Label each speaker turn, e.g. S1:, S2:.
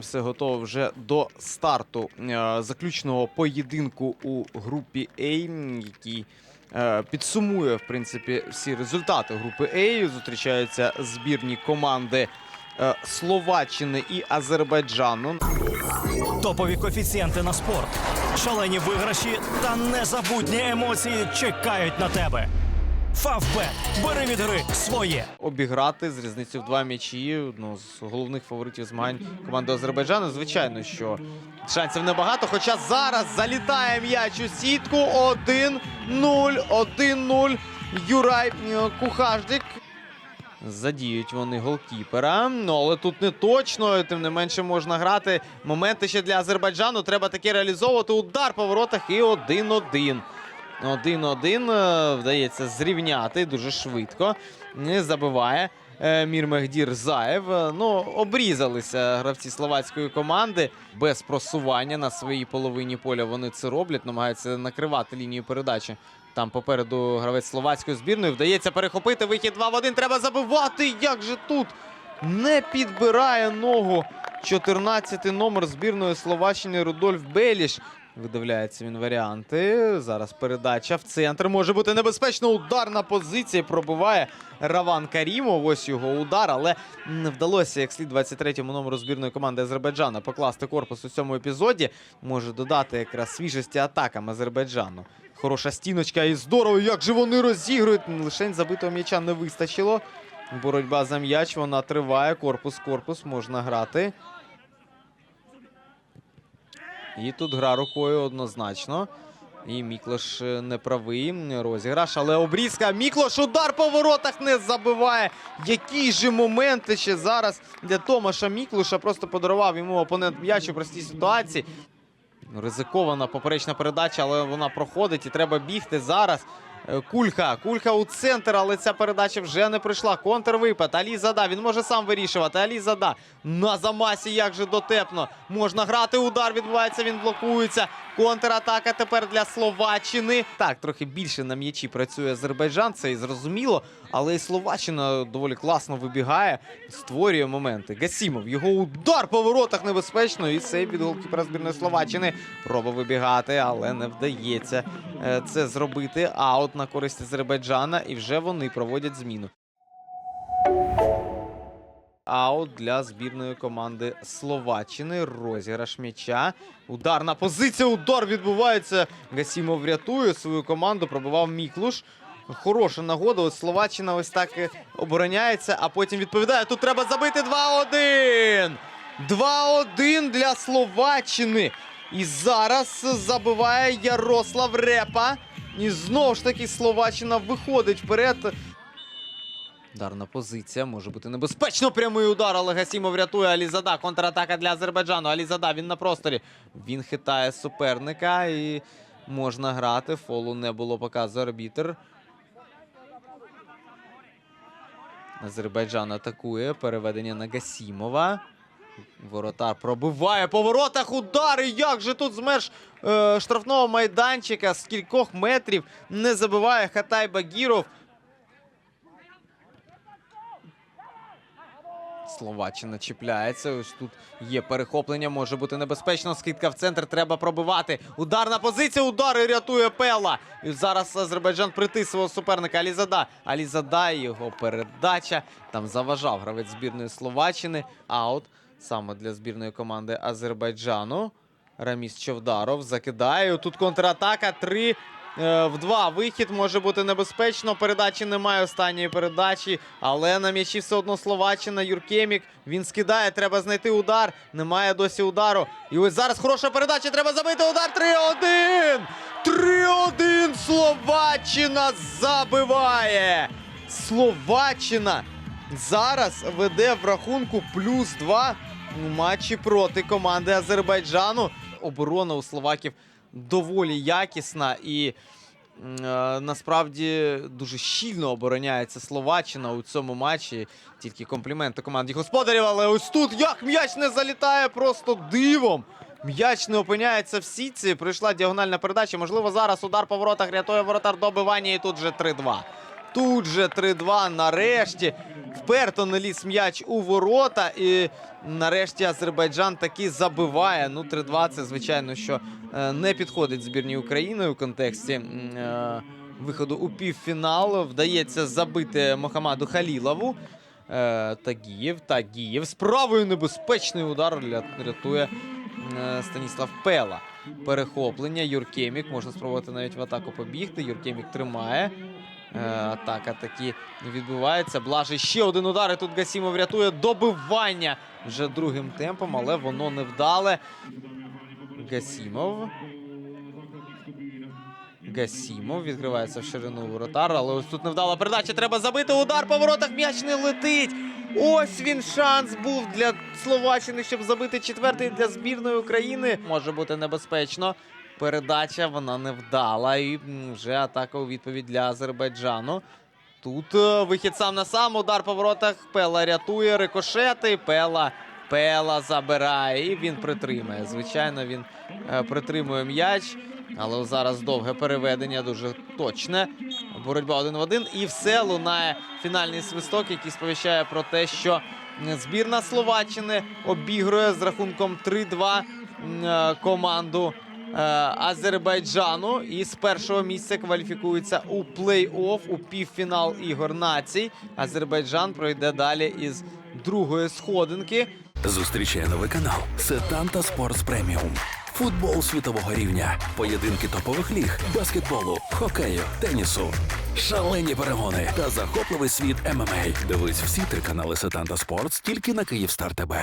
S1: Все готово вже до старту е, заключного поєдинку у групі А, який е, підсумує в принципі всі результати групи А. Зустрічаються збірні команди е, Словаччини і Азербайджану.
S2: Топові коефіцієнти на спорт, шалені виграші та незабутні емоції чекають на тебе. Фавбет. Бери від гри своє.
S1: обіграти з різницею в два м'ячі. Одну з головних фаворитів змагань команди Азербайджану. Звичайно, що шансів небагато. Хоча зараз залітає м'яч у сітку. 1-0, 1-0. Юрай е, Кухаждик. Задіють вони голкіпера. Ну, але тут не точно. Тим не менше можна грати. Моменти ще для Азербайджану. Треба таки реалізовувати удар по воротах і 1-1. 1-1 е, вдається зрівняти дуже швидко. Не забиває е, Мір Мехдір Заєв. Е, Ну, обрізалися гравці словацької команди без просування на своїй половині поля. Вони це роблять, намагаються накривати лінію передачі. Там попереду гравець словацької збірної вдається перехопити вихід 2 в 1. Треба забивати. Як же тут не підбирає ногу 14 номер збірної Словаччини Рудольф Беліш. Видивляється він варіанти. Зараз передача в центр. Може бути небезпечно. Удар на позиції пробиває Раван Карімов. Ось його удар, але не вдалося як слід 23-му номеру збірної команди Азербайджану покласти корпус у цьому епізоді. Може додати якраз свіжості атакам Азербайджану. Хороша стіночка і здорово, як же вони розігрують. Лишень забитого м'яча не вистачило. Боротьба за м'яч, вона триває. Корпус-корпус можна грати. І тут гра рукою однозначно. І Міклош е, не правий. Розіграш, але обрізка. Міклош удар по воротах не забиває. Які же моменти ще зараз для Томаша Міклоша Просто подарував йому опонент м'яч у простій ситуації. Ризикована поперечна передача, але вона проходить і треба бігти зараз. Е, Кульха. Кульха у центр, але ця передача вже не прийшла. Контрвипад. Алі Зада. Він може сам вирішувати. Алі Зада. На замасі як же дотепно. Можна грати. Удар відбувається, він блокується. Контратака тепер для Словаччини. Так, трохи більше на м'ячі працює Азербайджан, це і зрозуміло. Але і Словаччина доволі класно вибігає, створює моменти. Гасімов, його удар по воротах небезпечно. І сейв від голкіпера збірної Словаччини. Проба вибігати, але не вдається е, це зробити. Аут на користь Азербайджана, і вже вони проводять зміну. Аут для збірної команди Словаччини. Розіграш м'яча. Ударна позиція. Удар відбувається. Гасімов рятує свою команду. Пробивав Міклуш. Хороша нагода. Ось Словаччина ось так обороняється, а потім відповідає. Тут треба забити 2-1. 2-1 для Словаччини. І зараз забиває Ярослав Репа. І знову ж таки Словаччина виходить вперед. Ударна позиція може бути небезпечно. Прямий удар, але Гасімов рятує Алізада. Контратака для Азербайджану. Алізада він на просторі. Він хитає суперника і можна грати. Фолу не було, показує арбітер. Азербайджан атакує. Переведення на Гасімова. Воротар пробиває по воротах удари. Як же тут з меж е, штрафного майданчика з кількох метрів не забиває Хатай Багіров. Словаччина чіпляється. Ось тут є перехоплення, може бути небезпечно. Скидка в центр треба пробивати. Ударна позиція, удар і рятує Пела. І зараз Азербайджан притис свого суперника Алізада. Алізада його передача. Там заважав гравець збірної Словаччини. Аут саме для збірної команди Азербайджану. Раміс Човдаров закидає. Тут контратака. Три в два. Вихід може бути небезпечно. Передачі немає останньої передачі. Але на м'ячі все одно Словаччина. Юркемік. Він скидає. Треба знайти удар. Немає досі удару. І ось зараз хороша передача. Треба забити удар. 3-1. 3-1. Словаччина забиває. Словаччина зараз веде в рахунку плюс 2 у матчі проти команди Азербайджану. Оборона у словаків доволі якісна і е, насправді дуже щільно обороняється Словаччина у цьому матчі. Тільки компліменти команді господарів. Але ось тут як м'яч не залітає просто дивом. М'яч не опиняється в сітці. Прийшла діагональна передача. Можливо, зараз удар по воротах рятує воротар добивання. І тут вже 3-2. Тут же 3-2 нарешті. Вперто не ліз м'яч у ворота. І нарешті Азербайджан таки забиває. Ну, 3-2 це, звичайно, що е, не підходить збірній України у контексті е, виходу у півфінал. Вдається забити Мохамаду Халілову. Е, Тагієв, Тагієв. З правою небезпечний удар рятує е, Станіслав Пела. Перехоплення. Юркемік. Можна спробувати навіть в атаку побігти. Юркемік тримає. Е, атака таки відбувається. Блажий ще один удар. І тут Гасімов рятує добивання вже другим темпом, але воно не вдале. Гасімов. Гасімов відкривається в ширину воротар, але ось тут невдала передача. Треба забити. Удар по воротах. М'яч не летить. Ось він шанс був для Словаччини, щоб забити четвертий для збірної України. Може бути небезпечно. Передача вона не вдала. І вже атака у відповідь для Азербайджану. Тут е, вихід сам на сам. Удар по воротах. Пела рятує рикошети. Пела. Пела забирає. І він притримає. Звичайно, він е, притримує м'яч. Але зараз довге переведення, дуже точне. Боротьба один в один. І все лунає фінальний свисток, який сповіщає про те, що збірна Словаччини обігрує з рахунком 3-2 е, команду Азербайджану. І з першого місця кваліфікується у плей-офф у півфінал ігор націй. Азербайджан пройде далі із другої сходинки.
S3: Зустрічає новий канал Сетанта Спортс Преміум. Футбол світового рівня, поєдинки топових ліг, баскетболу, хокею, тенісу, шалені перегони та захопливий світ ММА. Дивись всі три канали Сетанта Спортс тільки на Київстар ТБ.